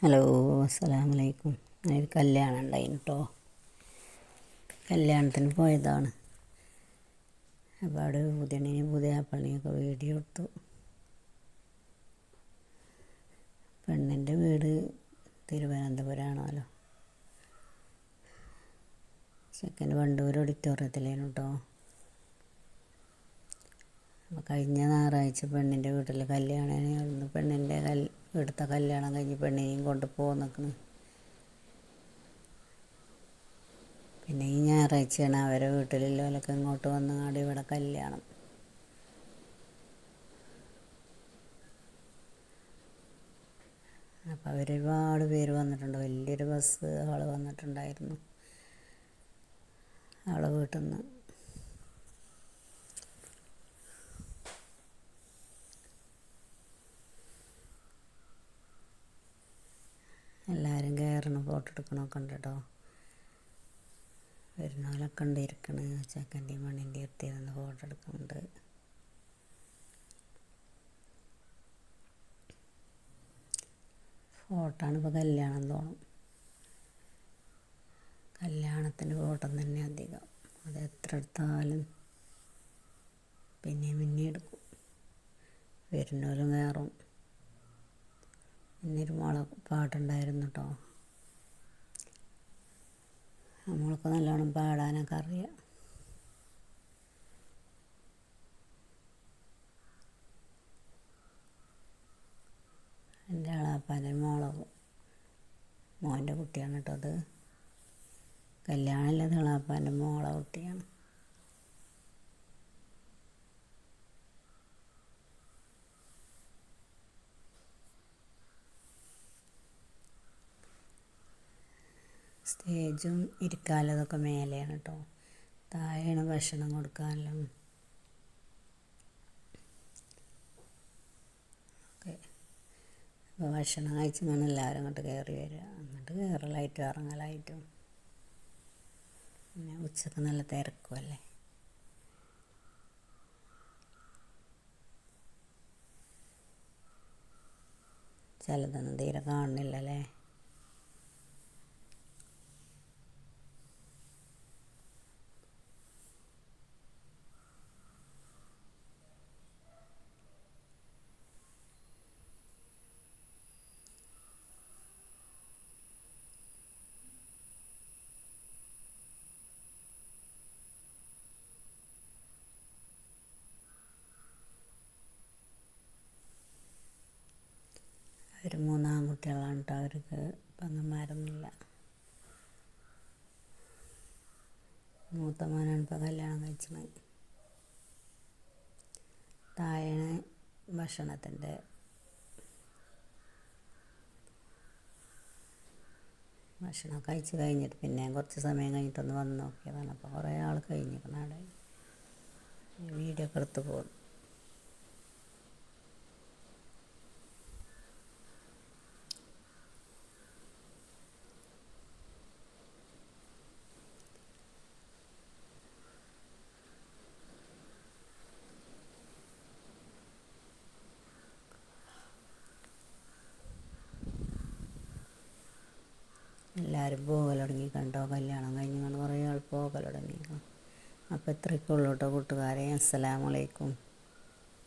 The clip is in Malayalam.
ഹലോ അസ്സലാമു അലൈക്കും ഒരു കല്യാണം ഉണ്ടായിന് കേട്ടോ കല്യാണത്തിന് പോയതാണ്. അപ്പോൾ അവിടെ പുതിയണ്ണിനെയും പുതിയ പള്ളിയൊക്കെ വീഡിയോ എടുത്തു. പെണ്ണിന്റെ വീട് തിരുവനന്തപുരമാണല്ലോ ചെക്കന്റെ വണ്ടൂർ ഓഡിറ്റോറിയത്തിലേനു കേട്ടോ അപ്പോൾ കഴിഞ്ഞ ഞായറാഴ്ച പെണ്ണിന്റെ വീട്ടിൽ കല്യാണം പെണ്ണിന്റെ കൽ ഇവിടുത്തെ കല്യാണം കഴിഞ്ഞ് പെണ്ണിനെയും കൊണ്ട് നിൽക്കുന്നു. പിന്നെ ഈ ഞായറാഴ്ചയാണ് അവരെ വീട്ടിലുള്ളവരൊക്കെ ഇങ്ങോട്ട് വന്ന് വന്നങ്ങാണ്ട് ഇവിടെ കല്യാണം. അപ്പോൾ അവരൊരുപാട് പേര് വന്നിട്ടുണ്ട്. വലിയൊരു ബസ് ആൾ വന്നിട്ടുണ്ടായിരുന്നു. അവളെ വീട്ടിൽ നിന്ന് എല്ലാവരും കയറണം ഫോട്ടോ എടുക്കണമൊക്കെ ഉണ്ട് കേട്ടോ പെരുന്നാളൊക്കെ ഉണ്ട് ഇരിക്കണ്. ചക്കന്റെയും മണ്ണിന്റെ എത്തിയിരുന്ന് ഫോട്ടോ എടുക്കുന്നുണ്ട്. ഫോട്ടോ ഇപ്പോൾ കല്യാണം തോന്നും. കല്യാണത്തിന്റെ ഫോട്ടോ തന്നെ അധികം. അത് എത്ര എടുത്താലും പിന്നെയും പിന്നെയും എടുക്കും. വരുന്നവരും കയറും. എന്നൊരു മോളെ പാട്ടുണ്ടായിരുന്നു കേട്ടോ നമ്മൾക്ക് നല്ലോണം പാടാനൊക്കെ അറിയാം. എന്റെ ആളാപ്പാന്റെ മോളെ മോന്റെ കുട്ടിയാണ് കേട്ടോ അത്. കല്യാണമില്ലാത്ത ആളാപ്പാന്റെ മോളെ കുട്ടിയാണ്. സ്റ്റേജും ഇരിക്കാനുള്ളതൊക്കെ മേലെയാണ് കേട്ടോ താഴെയാണ് ഭക്ഷണം കൊടുക്കാനെല്ലാം. ഓക്കെ. അപ്പോൾ ഭക്ഷണം കഴിച്ച് കഴിച്ചിങ്ങനെ എല്ലാവരും അങ്ങോട്ട് കയറി വരിക അങ്ങോട്ട് കയറലായിട്ടും ഇറങ്ങലായിട്ടും. പിന്നെ ഉച്ചയ്ക്ക് നല്ല തിരക്കുമല്ലേ ചിലതൊന്നും തീരെ കാണുന്നില്ലല്ലേ? അവർ മൂന്ന് ആൺകുട്ടികളാണ് കേട്ടോ അവർക്ക് പെങ്ങന്മാരൊന്നുമില്ല. മൂത്ത മോനാണ് ഇപ്പോൾ കല്യാണം കഴിച്ചത്. താഴെ ഭക്ഷണത്തിന്റെ. ഭക്ഷണം കഴിച്ച് കഴിഞ്ഞിട്ട് പിന്നെ കുറച്ച് സമയം കഴിഞ്ഞിട്ടൊന്ന് വന്ന് നോക്കിയതാണ്. അപ്പോൾ കുറേ ആൾ കഴിഞ്ഞിരിക്കണം അവിടെ. വീഡിയോ ഒക്കെ എടുത്ത് പോകുന്നു. എല്ലാവരും പോകൽ തുടങ്ങി കണ്ടോ? കല്യാണം കഴിഞ്ഞ് കൊണ്ട് കുറേ ആൾ പോകൽ തുടങ്ങി. അപ്പോൾ ഇത്രയൊക്കെ ഉള്ളൂ കേട്ടോ കൂട്ടുകാരെ അസ്സലാമലൈക്കും